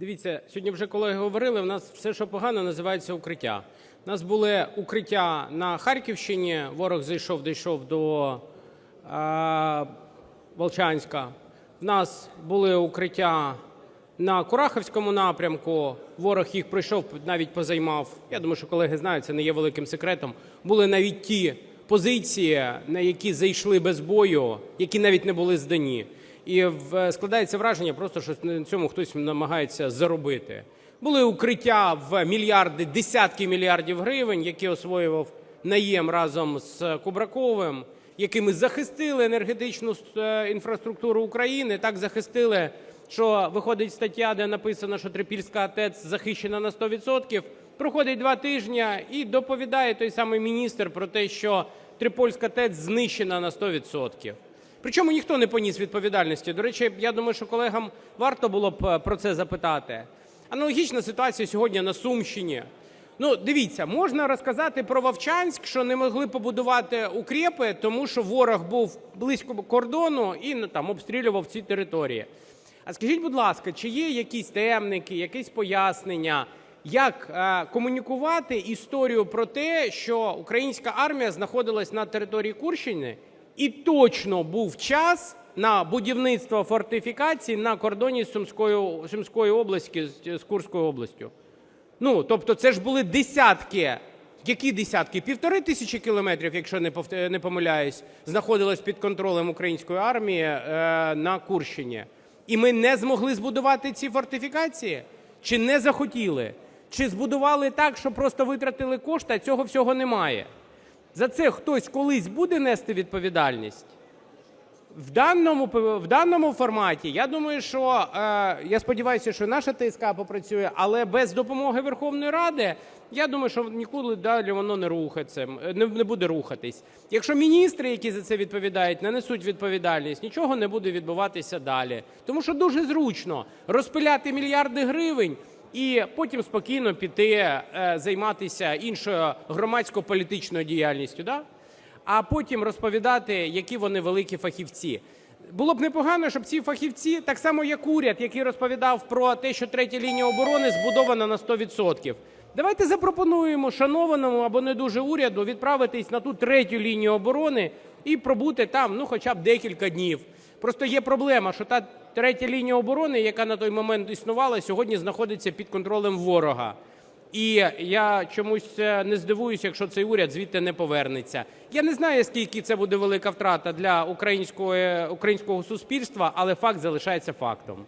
Дивіться, сьогодні вже колеги говорили, в нас все, що погано, називається укриття. У нас були укриття на Харківщині, ворог зайшов, дійшов до е, Волчанська. В нас були укриття на Курахівському напрямку, ворог їх пройшов, навіть позаймав. Я думаю, що колеги знають, це не є великим секретом. Були навіть ті позиції, на які зайшли без бою, які навіть не були здані. І складається враження просто, що на цьому хтось намагається заробити. Були укриття в мільярди, десятки мільярдів гривень, які освоював наєм разом з Кубраковим, якими захистили енергетичну е, інфраструктуру України, так захистили, що виходить стаття, де написано, що Трипільська ТЕЦ захищена на 100%. Проходить два тижні і доповідає той самий міністр про те, що Трипольська ТЕЦ знищена на 100%. Причому ніхто не поніс відповідальності. До речі, я думаю, що колегам варто було б е, про це запитати. Аналогічна ситуація сьогодні на Сумщині. Ну, дивіться, можна розказати про Вовчанськ, що не могли побудувати укріпи, тому що ворог був близько кордону і ну, там обстрілював ці території. А скажіть, будь ласка, чи є якісь темники, якісь пояснення, як е, комунікувати історію про те, що українська армія знаходилась на території Курщини, і точно був час на будівництво фортифікацій на кордоні з Сумською, Сумською областю, з- Курською областю? Ну, тобто, це ж були десятки. Які десятки? Півтори тисячі кілометрів, якщо не не помиляюсь, знаходилось під контролем української армії е, на Курщині. І ми не змогли збудувати ці фортифікації? Чи не захотіли? Чи збудували так, що просто витратили кошти, а цього всього немає? За це хтось колись буде нести відповідальність? В даному, в даному форматі, я думаю, що е, я сподіваюся, що наша ТСК попрацює, але без допомоги Верховної Ради, я думаю, що ніколи далі воно не рухається, не, не буде рухатись. Якщо міністри, які за це відповідають, не несуть відповідальність, нічого не буде відбуватися далі. Тому що дуже зручно розпиляти мільярди гривень і потім спокійно піти е, займатися іншою громадсько-політичною діяльністю. Да? а потім розповідати, які вони великі фахівці. Було б непогано, щоб ці фахівці, так само як уряд, який розповідав про те, що третя лінія оборони збудована на 100%. Давайте запропонуємо шанованому або не дуже уряду відправитись на ту третю лінію оборони і пробути там ну хоча б декілька днів. Просто є проблема, що та третя лінія оборони, яка на той момент існувала, сьогодні знаходиться під контролем ворога. І я чомусь е, не здивуюся, якщо цей уряд звідти не повернеться. Я не знаю, скільки це буде велика втрата для українського, українського суспільства, але факт залишається фактом.